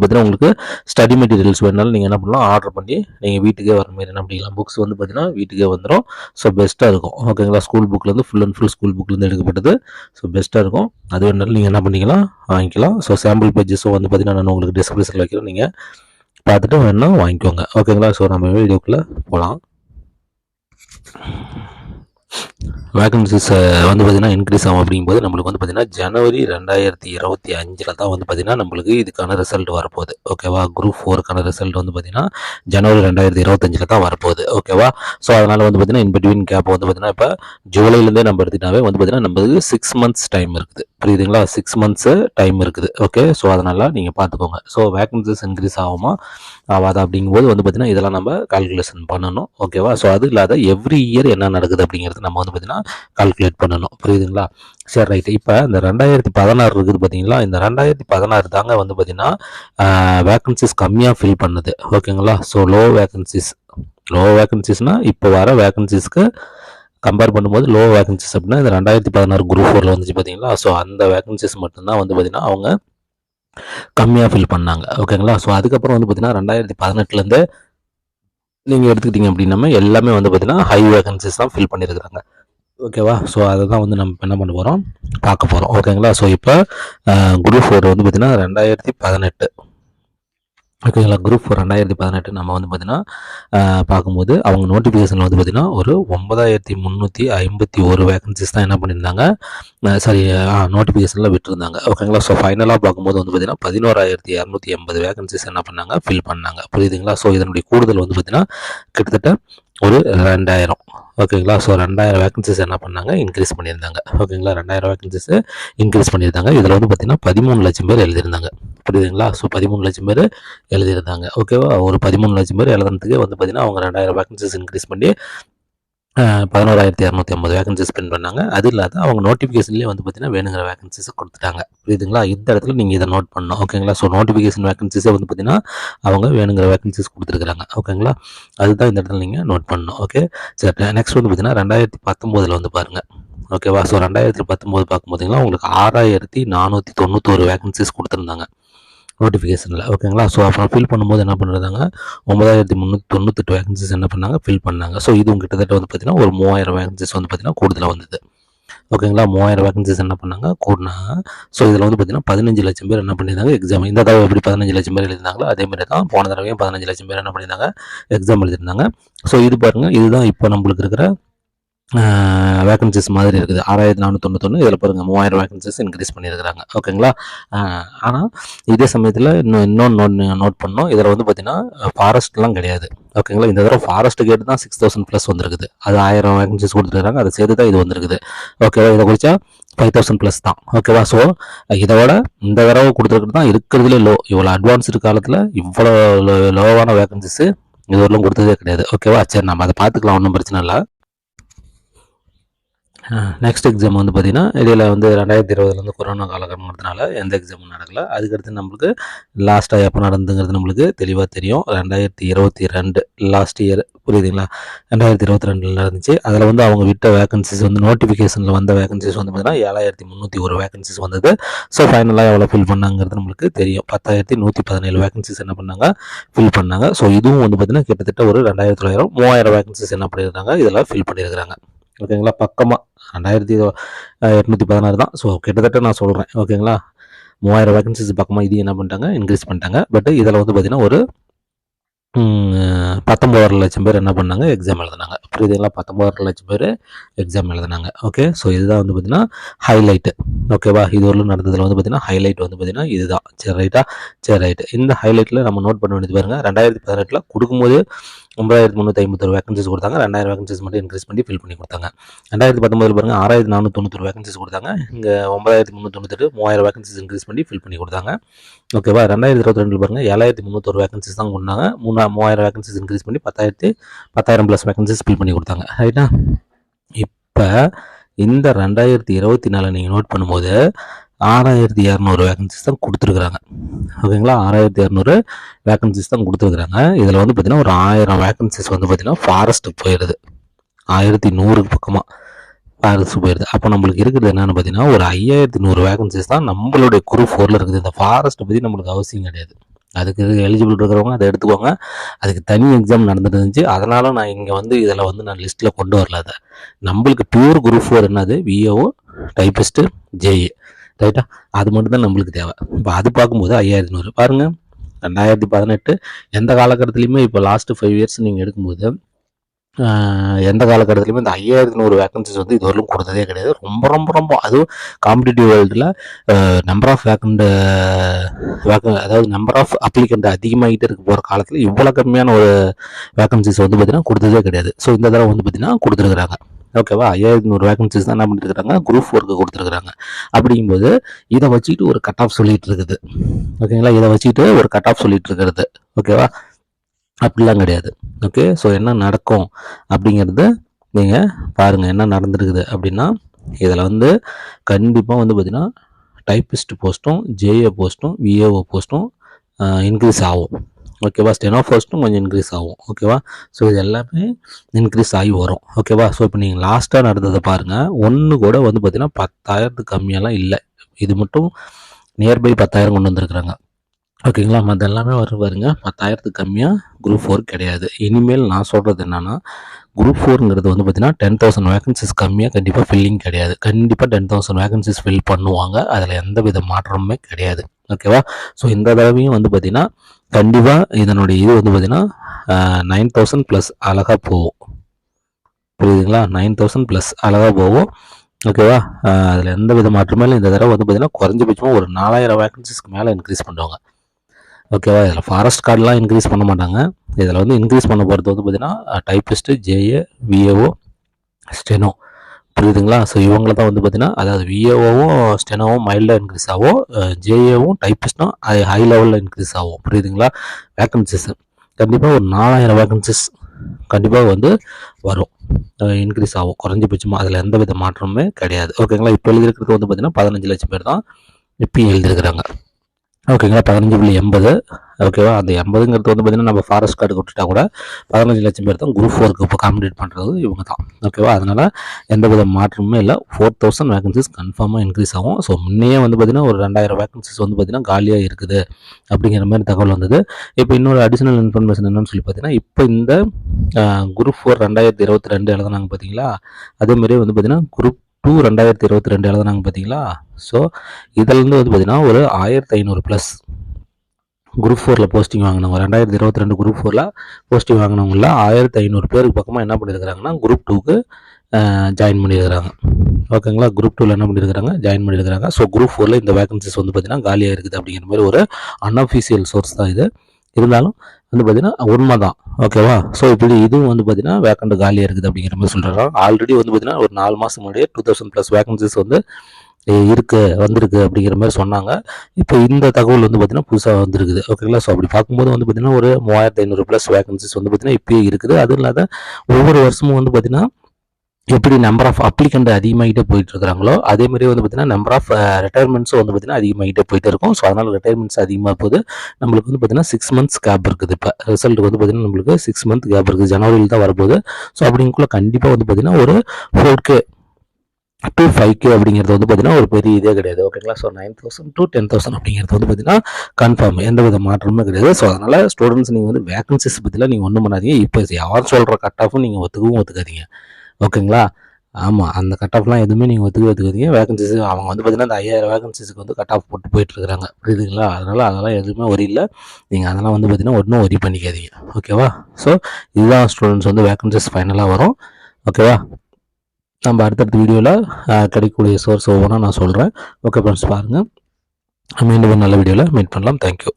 பார்த்தீங்கன்னா உங்களுக்கு study materials வேணாலும் நீங்கள் என்ன பண்ணலாம் ஆர்டர் பண்ணி நீங்கள் வீட்டுக்கே வர மாதிரி என்ன பண்ணிக்கலாம். புக்ஸ் வந்து பார்த்தீங்கன்னா வீட்டுக்கே வந்துடும் ஸோ பெஸ்ட்டாக இருக்கும். ஓகேங்களா ஸ்கூல் புக்லேருந்து ஃபுல் அண்ட் ஃபுல் ஸ்கூல் புக்லேருந்து எடுக்கப்பட்டது. ஸோ பெஸ்ட்டாக இருக்கும். அது வேணாலும் நீங்கள் என்ன பண்ணிக்கலாம்? வாங்கிக்கலாம். ஸோ சாம்பிள் பேஜஸும் வந்து பார்த்தீங்கன்னா நான் உங்களுக்கு டிஸ்கிரிப்ஷனில் வைக்கிறேன். நீங்கள் பார்த்துட்டு வேணால் வாங்கிக்கோங்க. ஓகேங்களா ஸோ நம்ம வீடியோக்குள்ளே போகலாம் வேகன்சிஸ் uh, வந்து பார்த்திங்கன்னா இன்க்ரீஸ் ஆகும் அப்படிங்கும்போது நம்மளுக்கு வந்து பார்த்திங்கன்னா ஜனவரி ரெண்டாயிரத்தி இருபத்தி அஞ்சில் தான் வந்து பார்த்திங்கன்னா நம்மளுக்கு இதுக்கான ரிசல்ட் வரப்போகுது. ஓகேவா குரூப் ஃபோருக்கான ரிசல்ட் வந்து பார்த்திங்கன்னா ஜனவரி ரெண்டாயிரத்தி இருபத்தஞ்சில் தான் வரப்போகுது. ஓகேவா ஸோ அதனால் வந்து பார்த்திங்கன்னா இன் பிட்வீன் கேப் வந்து பார்த்திங்கன்னா இப்போ ஜூலைலேருந்தே நம்ம எடுத்துட்டாவே வந்து பார்த்திங்கன்னா நம்மளுக்கு சிக்ஸ் மந்த்ஸ் டைம் இருக்குது. புரியுதுங்களா? சிக்ஸ் மந்த்ஸு டைம் இருக்குது. ஓகே ஸோ அதனால் நீங்கள் பார்த்துக்கோங்க ஸோ வேகன்சிஸ் இன்க்ரீஸ் ஆகுமா? ஆகாது? அப்படிங்கும்போது வந்து பார்த்திங்கன்னா இதெல்லாம் நம்ம கால்குலேஷன் பண்ணணும். ஓகேவா ஸோ அது இல்லாத எவ்ரி இயர் என்ன நடக்குது அப்படிங்கிறது நம்ம வந்து பார்த்தீங்கன்னா கால்குலேட் பண்ணணும். புரியுதுங்களா? சரி ரைட்டு இப்போ இந்த ரெண்டாயிரத்தி பதினாறு இருக்குது பார்த்தீங்களா இந்த ரெண்டாயிரத்தி பதினாறு தாங்க வந்து பார்த்தீங்கன்னா வேக்கன்சிஸ் கம்மியாக ஃபில் பண்ணுது. ஓகேங்களா? ஸோ லோ வேக்கன்சிஸ் லோ வேக்கன்சிஸ்னால் இப்போ வர வேக்கன்சிஸ்க்கு கம்பேர் பண்ணும்போது லோ வேகன்சிஸ் அப்படின்னா இந்த ரெண்டாயிரத்தி பதினாறு குரூப் ஃபோரில் வந்துச்சு பார்த்தீங்களா ஸோ அந்த வேகன்சிஸ் மட்டும்தான் வந்து பார்த்தீங்கன்னா அவங்க கம்மியாக ஃபில் பண்ணாங்க. ஓகேங்களா? ஸோ அதுக்கப்புறம் வந்து பார்த்திங்கன்னா ரெண்டாயிரத்தி பதினெட்டுலேருந்து நீங்கள் எடுத்துக்கிட்டீங்க அப்படின்னா எல்லாமே வந்து பார்த்திங்கன்னா ஹை வேகன்சிஸ் தான் ஃபில் பண்ணியிருக்கிறாங்க ஓகேவா? ஸோ அதை தான் வந்து நம்ம என்ன பண்ண போகிறோம் பார்க்க போகிறோம் ஓகேங்களா? ஸோ இப்போ குரூப் ஃபோர் வந்து பார்த்திங்கன்னா ரெண்டாயிரத்தி பதினெட்டு. ஓகேங்களா? குரூப் ஃபோர் ரெண்டாயிரத்தி பதினெட்டு நம்ம வந்து பார்த்திங்கன்னா பார்க்கும்போது அவங்க நோட்டிஃபிகேஷனில் வந்து பார்த்திங்கன்னா ஒரு ஒன்பதாயிரத்தி முந்நூற்றி ஐம்பத்தி ஒரு வேகன்சிஸ் தான் என்ன பண்ணியிருந்தாங்க. சாரி நோட்டிஃபிகேஷனில் விட்டுருந்தாங்க. ஓகேங்களா? ஸோ ஃபைனலாக பார்க்கும்போது வந்து பார்த்திங்கன்னா பதினோராயிரத்தி இரநூத்தி எண்பது வேகன்சிஸ் என்ன பண்ணாங்க? ஃபில் பண்ணாங்க. புரியுதுங்களா? ஸோ இதனுடைய கூடுதல் வந்து பார்த்திங்கன்னா கிட்டத்தட்ட ஒரு ரெண்டாயிரம். ஓகேங்களா? ஸோ ரெண்டாயிரம் வேகன்சிஸ் என்ன பண்ணாங்க? இன்க்ரீஸ் பண்ணியிருந்தாங்க. ஓகேங்களா? ரெண்டாயிரம் வேகன்சிஸ் இன்க்ரீஸ் பண்ணியிருந்தாங்க. இதில் வந்து பார்த்திங்கன்னா பதிமூணு லட்சம் பேர் எழுதியிருந்தாங்க. புரியுதுங்களா? ஸோ பதிமூணு லட்சம் பேர் எழுதியிருந்தாங்க. ஓகேவா ஒரு பதிமூணு லட்சம் பேர் எழுதுறதுக்கு வந்து பார்த்திங்கன்னா அவங்க ரெண்டாயிரம் வேகன்சிஸ் இன்க்ரீஸ் பண்ணி பதினோராயிரத்தி இரநூத்தி ஐம்பது வேகன்சி ஸ்பெண்ட் பண்ணாங்க. அது இல்லாத அவங்க நோட்டிஃபிகேஷன்லேயே வந்து பார்த்தீங்கன்னா வேணுங்கிற வேகன்சிஸை கொடுத்துட்டாங்க. புரியுதுங்களா? இந்த இடத்துல நீங்கள் இதை நோட் பண்ணணும். ஓகேங்களா ஸோ நோட்டிஃபிகேஷன் வேகன்சிஸை வந்து பார்த்தீங்கன்னா அவங்க வேணுங்கிற வேகன்சிஸ் கொடுத்துருக்குறாங்க. ஓகேங்களா அதுதான் இந்த இடத்துல நீங்கள் நோட் பண்ணணும். ஓகே சரி நெக்ஸ்ட் வந்து பார்த்தீங்கன்னா ரெண்டாயிரத்தி பத்தொம்போதில் வந்து பாருங்கள் ஓகேவா ஸோ ரெண்டாயிரத்தி பத்தொம்போது பார்க்கும் பார்த்தீங்கன்னா உங்களுக்கு ஆறாயிரத்தி நானூற்றி தொண்ணூத்தொரு வேகன்சிஸ் கொடுத்துருந்தாங்க. நோட்டிஃபிகேஷனில் ஓகேங்களா ஸோ அப்புறம் ஃபில் பண்ணும்போது என்ன பண்ணுறாங்க ஒன்பதாயிரத்தி முந்நூற்றி தொண்ணூத்தெட்டு வேகன்சிஸ் என்ன பண்ணாங்க? ஃபில் பண்ணாங்க. ஸோ இதுவும் கிட்டத்தட்ட வந்து பார்த்திங்கன்னா ஒரு மூவாயிரம் வேகன்சிஸ் வந்து பார்த்திங்கன்னா கூடுதலாக வந்தது. ஓகேங்களா மூவாயிரம் வேகன்சிஸ் என்ன பண்ணாங்க? கூடினாங்க ஸோ இதில் வந்து பார்த்திங்கன்னா பதினஞ்சு லட்சம் பேர் என்ன பண்ணியிருந்தாங்க? எக்ஸாம் இந்த தடவை எப்படி பதினஞ்சு லட்சம் பேர் எழுதிருந்தாங்களோ அதே மாதிரி தான் போன தடவையும் பதினஞ்சு லட்சம் பேர் என்ன பண்ணியிருந்தாங்க? எக்ஸாம் எழுதிருந்தாங்க ஸோ இது பாருங்கள் இதுதான் இப்போ நம்மளுக்கு இருக்கிற வேகன்சிஸ் மாதிரி இருக்குது. ஆறாயிரத்தி நானூற்றி தொண்ணூத்தொன்று இதில் பாருங்கள் மூவாயிரம் வேகன்சிஸ் இன்க்ரீஸ் பண்ணியிருக்கிறாங்க. ஓகேங்களா? ஆனால் இதே சமயத்தில் இன்னும் இன்னொன்று நோட் நோட் பண்ணோம். இதில் வந்து பார்த்தீங்கன்னா ஃபாரஸ்ட்லாம் கிடையாது. ஓகேங்களா? இந்த தடவை ஃபாரஸ்ட் கேட்டு தான் சிக்ஸ் தௌசண்ட் ப்ளஸ் வந்துருக்குது. அது ஆயிரம் வேகன்சிஸ் கொடுத்துருக்காங்க அதை சேர்த்து தான் இது வந்திருக்குது. ஓகேவா? இதை குறிச்சா ஃபைவ் தௌசண்ட் ப்ளஸ் தான். ஓகேவா? ஸோ இதோட இந்த தடவை கொடுத்துருக்கிறது தான் இருக்கிறதுலே லோ இவ்வளோ அட்வான்ஸ்டு காலத்தில் இவ்வளோ லோவான வேகன்சிஸ் இது கொடுத்ததே கிடையாது. ஓகேவா? சரி நம்ம அதை பார்த்துக்கலாம். ஒன்றும் பிரச்சனை இல்லை. நெக்ஸ்ட் எக்ஸாம் வந்து பார்த்திங்கன்னா இடையில் வந்து ரெண்டாயிரத்தி இருபதுலேருந்து கொரோனா காலகட்டங்கிறதுனால எந்த எக்ஸாமும் நடக்கல. அதுக்கடுத்து நம்மளுக்கு லாஸ்ட்டாக எப்போ நடந்துங்கிறது நம்மளுக்கு தெளிவாக தெரியும். ரெண்டாயிரத்தி இருபத்தி ரெண்டு லாஸ்ட் இயர் புரியுதுங்களா? ரெண்டாயிரத்தி இருபத்தி ரெண்டில் நடந்துச்சு. அதில் வந்து அவங்க விட்ட வேகன்சிஸ் வந்து நோட்டிஃபிகேஷனில் வந்த வேகன்சிஸ் வந்து பார்த்திங்கன்னா ஏழாயிரத்தி முந்நூற்றி ஒரு வேகன்சிஸ் வந்தது. ஸோ ஃபைனலாக எவ்வளோ ஃபில் பண்ணாங்கிறது நம்மளுக்கு தெரியும். பத்தாயிரத்தி நூற்றி பதினேழு வேகன்சிஸ் என்ன பண்ணாங்க? ஃபில் பண்ணாங்க. ஸோ இதுவும் வந்து பார்த்திங்கன்னா கிட்டத்தட்ட ஒரு ரெண்டாயிரத்தி தொள்ளாயிரம் மூவாயிரம் வேகன்சிஸ் என்ன பண்ணியிருக்காங்க? இதெல்லாம் ஃபில் பண்ணியிருக்கிறாங்க. ஓகேங்களா? பக்கமாக ரெண்டாயிரத்தி எட்நூற்றி பதினாறு தான். ஸோ கிட்டத்தட்ட நான் சொல்கிறேன் ஓகேங்களா மூவாயிரம் வேகன்சிஸ் பக்கமாக இது என்ன பண்ணிட்டாங்க? இன்க்ரீஸ் பண்ணிட்டாங்க. பட் இதில் வந்து பார்த்திங்கன்னா ஒரு பத்தொம்போதரை லட்சம் பேர் என்ன பண்ணாங்க? எக்ஸாம் எழுதினாங்க. புரியுதுங்களா பத்தொம்போதரை லட்சம் பேர் எக்ஸாம் எழுதினாங்க. ஓகே ஸோ இதுதான் வந்து பார்த்தீங்கன்னா ஹைலைட்டு ஓகேவா இது ஒரு நடந்ததில் வந்து பார்த்தீங்கன்னா ஹைலைட் வந்து பார்த்தீங்கன்னா இதுதான். சரி ரைட்டா சரி ரைட்டு இந்த ஹைலைட்டில் நம்ம நோட் பண்ண வேண்டியது பாருங்கள் ரெண்டாயிரத்தி பதினெட்டில் கொடுக்கும்போது ஒன்பதாயிரத்தி முந்நூற்றி ஐம்பத்தொரு வேகன்சிஸ் கொடுத்தாங்க. ரெண்டாயிரம் வேகன்சிஸ் மட்டும் இன்க்ரீஸ் பண்ணி ஃபில் பண்ணி கொடுத்தாங்க. ரெண்டாயிரத்தி பத்தொம்பதில் பாருங்கள் ஆறாயிரத்தி நானூற்றி தொண்ணூத்தொரு வேகன்சிஸ் கொடுத்தாங்க. இங்கே ஒன்பதாயிரத்தி முந்நூற்றி மூவாயிரம் வேகன்சிஸ் இன்க்ரீஸ் பண்ணி ஃபில் பண்ணி கொடுத்தாங்க. ஓகேவா ரெண்டாயிரத்தி இருபத்தி ரெண்டில் பாருங்கள் ஏழாயிரத்தி முந்நூற்றொரு வேகன்சிஸ் தான் கொடுத்தாங்க மூணா மூவாயிரம் வேகன்சிஸ் இன்க்ரீஸ் பண்ணி பத்தாயிரத்தி பத்தாயிரம் ப்ளஸ் வேகன்சிஸ் ஃபில் பண்ணி கொடுத்தாங்க. ரைட்டா இப்போ இந்த ரெண்டாயிரத்தி இருபத்தி நாலு நீங்கள் நோட் பண்ணும்போது ஆறாயிரத்தி இரநூறு வேகன்சிஸ் தான் கொடுத்துருக்குறாங்க. ஓகேங்களா? ஆறாயிரத்தி இரநூறு வேகன்சிஸ் தான் கொடுத்துருக்குறாங்க. இதில் வந்து பார்த்திங்கன்னா ஒரு ஆயிரம் வேகன்சிஸ் வந்து பார்த்திங்கன்னா ஃபாரஸ்ட்டு போயிடுது ஆயிரத்தி நூறுக்கு பக்கமாக ஃபாரஸ்ட் போயிடுது அப்போ நம்மளுக்கு இருக்கிறது என்னென்னு பார்த்தீங்கன்னா ஒரு ஐயாயிரத்தி நூறு வேகன்சிஸ் தான் நம்மளுடைய குரூப் ஃபோரில் இருக்குது. இந்த ஃபாரஸ்ட்டை பற்றி நம்மளுக்கு அவசியம் கிடையாது. அதுக்கு எலிஜிபிள் இருக்கிறவங்க அதை எடுத்துக்கோங்க. அதுக்கு தனி எக்ஸாம் நடந்துட்டு இருந்துச்சு அதனால் நான் இங்கே வந்து இதில் வந்து நான் லிஸ்ட்டில் கொண்டு வரல அதை. நம்மளுக்கு பியூர் குரூப் ஃபோர் என்னது? விஏஓ டைப்பிஸ்ட்டு ஜேஏ ரைட்டா அது மட்டும் தான் நம்மளுக்கு தேவை. இப்போ அது பார்க்கும்போது ஐயாயிரத்தி நூறு பாருங்கள் ரெண்டாயிரத்தி பதினெட்டு எந்த காலகட்டத்துலையுமே இப்போ லாஸ்ட்டு ஃபைவ் இயர்ஸ் நீங்கள் எடுக்கும்போது எந்த காலகட்டத்துலையுமே இந்த ஐயாயிரத்தி நூறு வேகன்சிஸ் வந்து இதுவரையிலும் கொடுத்ததே கிடையாது. ரொம்ப ரொம்ப ரொம்ப அதுவும் காம்படிட்டிவ் வேர்ல்டில் நம்பர் ஆஃப் வேக்கண்ட் வேக்க அதாவது நம்பர் ஆஃப் அப்ளிகண்ட் அதிகமாகிட்டே இருக்க போகிற காலத்தில் இவ்வளோ கம்மியான ஒரு வேக்கன்சிஸ் வந்து பார்த்தீங்கன்னா கொடுத்ததே கிடையாது. ஸோ இந்த தடவை வந்து பார்த்தீங்கன்னா கொடுத்துருக்குறாங்க. ஓகேவா ஐயாயிரத்தி நூறு வேகன்சிஸ் தான் என்ன பண்ணிருக்காங்க குரூப் ஒர்க்கு கொடுத்துருக்குறாங்க. அப்படிங்கும்போது இதை வச்சுக்கிட்டு ஒரு கட் ஆஃப் சொல்லிட்டு இருக்குது ஓகேங்களா இதை வச்சுக்கிட்டு ஒரு கட் ஆஃப் சொல்லிட்டு இருக்கிறது ஓகேவா அப்படிலாம் கிடையாது. ஓகே ஸோ என்ன நடக்கும் அப்படிங்கிறது நீங்கள் பாருங்கள் என்ன நடந்திருக்குது அப்படின்னா இதில் வந்து கண்டிப்பாக வந்து பார்த்திங்கன்னா டைப்பிஸ்ட் போஸ்ட்டும் ஜேஏ போஸ்ட்டும் விஏஓ போஸ்ட்டும் இன்க்ரீஸ் ஆகும். ஓகேவா ஸ்டெனோஃபோஸ்ட்டும் கொஞ்சம் இன்க்ரீஸ் ஆகும். ஓகேவா ஸோ இது எல்லாமே இன்க்ரீஸ் ஆகி வரும். ஓகேவா ஸோ இப்போ நீங்கள் லாஸ்ட்டாக நடந்ததை பாருங்கள் ஒன்று கூட வந்து பார்த்திங்கன்னா பத்தாயிரத்துக்கு கம்மியெல்லாம் இல்லை. இது மட்டும் நியர்பை பத்தாயிரம் கொண்டு வந்திருக்கிறாங்க. ஓகேங்களா மற்ற எல்லாமே வரும் பாருங்க. பத்தாயிரத்துக்கு கம்மியாக குரூப் ஃபோர் கிடையாது. இனிமேல் நான் சொல்கிறது என்னென்னா குரூப் ஃபோருங்கிறது வந்து பார்த்தீங்கன்னா டென் தௌசண்ட் வேகன்சிஸ் கம்மியாக கண்டிப்பாக ஃபில்லிங் கிடையாது. கண்டிப்பாக டென் தௌசண்ட் வேகன்சிஸ் ஃபில் பண்ணுவாங்க. அதில் எந்த வித மாற்றமுமே கிடையாது. ஓகேவா ஸோ இந்த தடவையும் வந்து பார்த்தீங்கன்னா கண்டிப்பாக இதனுடைய இது வந்து பார்த்தீங்கன்னா நைன் தௌசண்ட் ப்ளஸ் அழகாக போகும். புரியுதுங்களா? நைன் தௌசண்ட் ப்ளஸ் அழகாக போகும். ஓகேவா அதில் எந்த வித மாற்றமே இல்லை. இந்த தடவை வந்து பார்த்தீங்கன்னா குறைஞ்சபட்சமாக ஒரு நாலாயிரம் வேகன்சிஸ்க்கு மேலே இன்க்ரீஸ் பண்ணுவாங்க. ஓகேவா இதில் ஃபாரஸ்ட் கார்டெலாம் இன்க்ரீஸ் பண்ண மாட்டாங்க. இதில் வந்து இன்க்ரீஸ் பண்ண போகிறது வந்து பார்த்திங்கன்னா டைப்பிஸ்ட்டு ஜேஏ விஏஓ ஸ்டெனோ புரியுதுங்களா? ஸோ இவங்கள தான் வந்து பார்த்தீங்கன்னா அதாவது விஏஓவும் ஸ்டெனோவும் மைல்டாக இன்க்ரீஸ் ஆகும் ஜேஏவும் டைப்பிஸ்ட்டும் ஹை லெவலில் இன்க்ரீஸ் ஆகும் புரியுதுங்களா? வேக்கன்சிஸ் கண்டிப்பாக ஒரு நாலாயிரம் வேக்கன்சிஸ் கண்டிப்பாக வந்து வரும். இன்க்ரீஸ் ஆகும் குறைஞ்சபட்சமாக அதில் எந்த வித மாற்றமுமே கிடையாது. ஓகேங்களா இப்போ எழுதியிருக்கிறது வந்து பார்த்தீங்கன்னா பதினஞ்சு லட்சம் பேர் தான் இப்பயும் எழுதியிருக்கிறாங்க. ஓகேங்களா பதினஞ்சு புள்ளி எண்பது ஓகேவா அந்த எண்பதுங்கிறது வந்து பார்த்தீங்கன்னா நம்ம ஃபாரஸ்ட் கார்டுக்கு விட்டுட்டா கூட பதினஞ்சு லட்சம் பேர் தான் குரூப் ஒர்க்கு இப்போ காம்படிட் பண்ணுறது இவங்க தான். ஓகேவா அதனால் எந்த வித மாற்றமுமே இல்லை. ஃபோர் தௌசண்ட் வேகன்சிஸ் கன்ஃபார்மாக இன்க்ரீஸ் ஆகும். ஸோ முன்னையே வந்து பார்த்தீங்கன்னா ஒரு ரெண்டாயிரம் வேகன்சிஸ் வந்து பார்த்தீங்கன்னா காலியாக இருக்குது அப்படிங்கிற மாதிரி தகவல் வந்தது. இப்போ இன்னொரு அடிஷனல் இன்ஃபர்மேஷன் என்னன்னு சொல்லி பார்த்தீங்கன்னா இப்போ இந்த குரூப் ஃபோர் ரெண்டாயிரத்தி இருபத்தி ரெண்டு எழுதுனாங்க பார்த்தீங்களா அதேமாதிரி வந்து பார்த்தீங்கன்னா குரூப் டூ ரெண்டாயிரத்தி இருபத்தி ரெண்டு எழுதுனாங்க பார்த்தீங்களா ஸோ இதுலேருந்து வந்து பார்த்தீங்கன்னா ஒரு ஆயிரத்தி ஐநூறு ப்ளஸ் குரூப் ஃபோரில் போஸ்டிங் வாங்கினவங்க. ரெண்டாயிரத்தி இருபத்தி ரெண்டு குரூப் ஃபோரில் போஸ்டிங் வாங்கினவங்கள ஆயிரத்தி ஐநூறு பேருக்கு பக்கமாக என்ன பண்ணியிருக்கிறாங்கன்னா குரூப் டூக்கு ஜாயின் பண்ணியிருக்கிறாங்க ஓகேங்களா குரூப் டூவில் என்ன பண்ணியிருக்கிறாங்க ஜாயின் பண்ணியிருக்கிறாங்க ஸோ குரூப் ஃபோரில் இந்த வேகன்சிஸ் வந்து பார்த்தீங்கன்னா காலியாக இருக்குது அப்படிங்கிற மாதிரி ஒரு அன்அஃபிஷியல் சோர்ஸ் தான் இது. இருந்தாலும் வந்து பார்த்தீங்கன்னா உண்மை தான். ஓகேவா ஸோ இப்படி இதுவும் வந்து பார்த்தீங்கன்னா வேக்கண்ட் காலியாக இருக்குது அப்படிங்கிற மாதிரி சொல்கிறாங்க ஆல்ரெடி வந்து பார்த்தீங்கன்னா ஒரு நாலு மாதம் முன்னாடியே டூ தௌசண்ட் ப்ளஸ் வேகன்சிஸ் வந்து இருக்குது இருக்கு வந்திருக்கு அப்படிங்கிற மாதிரி சொன்னாங்க. இப்போ இந்த தகவல் வந்து பார்த்தீங்கன்னா புதுசாக வந்திருக்குது. ஓகேங்களா ஸோ அப்படி பார்க்கும்போது வந்து பார்த்திங்கன்னா ஒரு மூவாயிரத்து ஐநூறு ப்ளஸ் வேகன்சிஸ் வந்து பார்த்திங்கன்னா இப்போயே இருக்குது. அதுவும் இல்லாத ஒவ்வொரு வருஷமும் வந்து பார்த்திங்கன்னா எப்படி நம்பர் ஆஃப் அப்ளிகண்ட் அதிகமாகிட்டே போயிட்டு இருக்கிறாங்களோ அதே மாதிரி வந்து பார்த்தீங்கன்னா நம்பர் ஆஃப் ரிட்டையர்மெண்ட்ஸும் வந்து பார்த்தீங்கன்னா அதிகமாகிட்டே போயிட்டு இருக்கும். ஸோ அதனால் ரிட்டையர்மெண்ட்ஸ் அதிகமாக போகுது. நம்மளுக்கு வந்து பார்த்தீங்கன்னா சிக்ஸ் மந்த்ஸ் கேப் இருக்குது இப்போ. ரிசல்ட் வந்து பார்த்தீங்கன்னா நம்மளுக்கு சிக்ஸ் மந்த் கேப் இருக்குது. ஜனவரியில் தான் வரப்போகுது. ஸோ அப்படிங்குள்ள கண்டிப்பாக வந்து பார்த்தீங்கன்னா ஒரு four K to five K அப்படிங்கிறது வந்து பார்த்தீங்கன்னா ஒரு பெரிய இதே கிடையாது. ஓகேங்களா so nine thousand to ten thousand அப்படிங்கிறது வந்து பார்த்தீங்கன்னா கன்ஃபார்ம் எந்த வித மாற்றமும் கிடையாது. ஸோ அதனால் ஸ்டூடெண்ட்ஸ் நீங்கள் வந்து வேகன்சிஸ் பற்றிலாம் நீங்கள் ஒன்றும் பண்ணாதீங்க. இப்போ யார் சொல்கிற கட் ஆஃபும் நீங்கள் ஒத்துக்கவும் ஒத்துக்காதீங்க. ஓகேங்களா ஆமாம் அந்த கட் ஆஃப்லாம் எதுவுமே நீங்கள் ஒத்துக்க ஒத்துக்காதீங்க. வேகன்சிஸ் அவங்க வந்து பார்த்தீங்கன்னா அந்த ஐயாயிரம் வேகன்சிஸ்க்கு வந்து கட் ஆஃப் போட்டு போயிட்டுருக்காங்க புரியுதுங்களா? அதனால் அதெல்லாம் எதுவுமே ஒரி இல்லை. நீங்கள் அதெல்லாம் வந்து பார்த்தீங்கன்னா ஒன்றும் ஒரி பண்ணிக்காதீங்க. ஓகேவா ஸோ இதுதான் ஸ்டூடெண்ட்ஸ் வந்து வேகன்சிஸ் ஃபைனலாக வரும். ஓகேவா நம்ம அடுத்தடுத்த வீடியோவில் கிடைக்கக்கூடிய சோர்ஸ் ஒவ்வொன்றா நான் சொல்கிறேன் ஓகே ஃப்ரெண்ட்ஸ் பாருங்கள் மீண்டும் ஒரு நல்ல வீடியோவில் மீட் பண்ணலாம். தேங்க்யூ